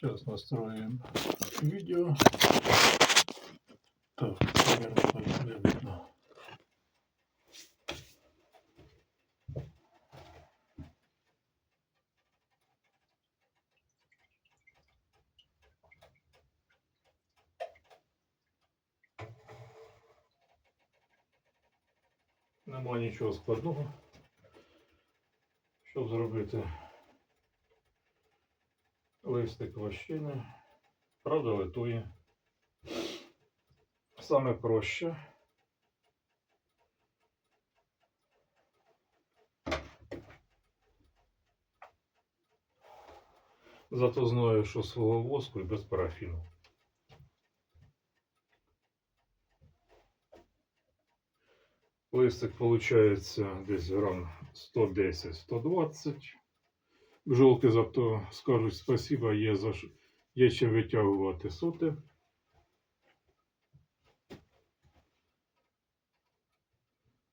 Сейчас настроим видео. Так, не видно. Нема нічого складного, щоб зробити листик вощини. Правда, литує. Саме проще. Зато знаю, що свого воску і без парафіну. Листик получается десь грам 110-120. Бжолки зато скажуть спасибо, є, за, є чим витягувати соти.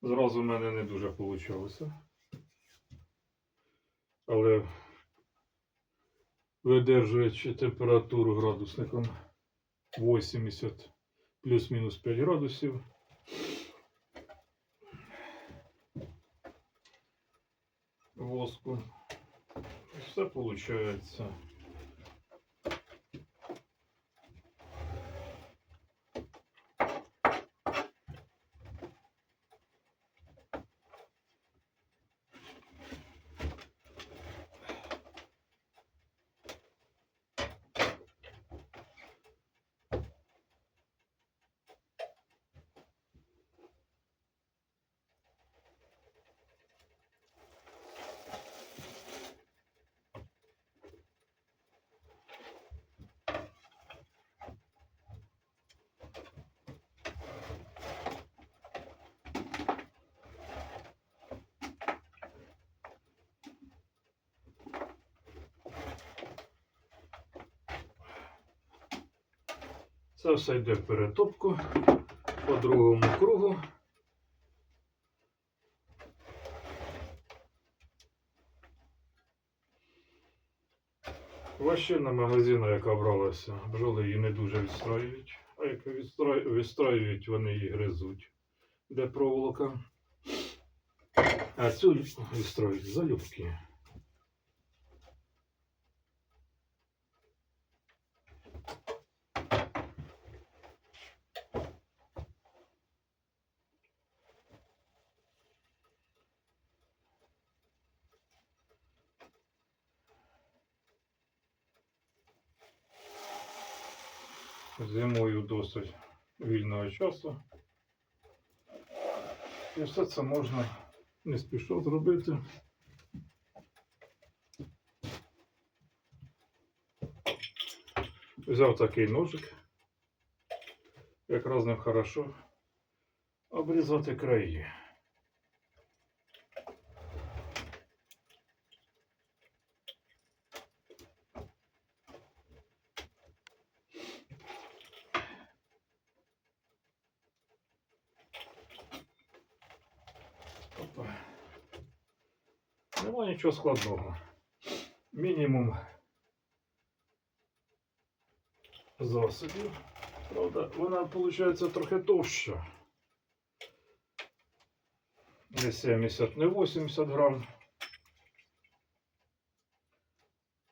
Зразу в мене не дуже вийшло. Але видержуючи температуру градусником 80 плюс-мінус 5 градусів. воску. Все получается. Це все йде в перетопку по другому кругу. Ващина магазину, яка бралася, бджоли її не дуже відстраюють, а як відстраю- відстраюють, вони її гризуть, де проволока. А цю відстроюють залюбки. Зимою досить вільного часу. І все це можна не спішно зробити. Взяв такий ножик. Якраз ним хорошо обрізати краї. Нема нічого складного. Мінімум засобів. Правда, вона виходить трохи товща. Не 70, не 80 грам.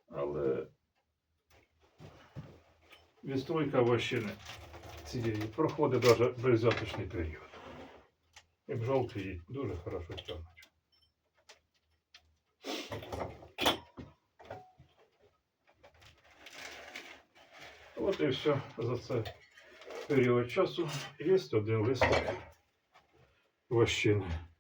Але відстройка вощини цієї проходить навіть безвзяточний період. І бжолки її дуже хорошо тягнуть. От і все за це період часу. Є один листок вощини.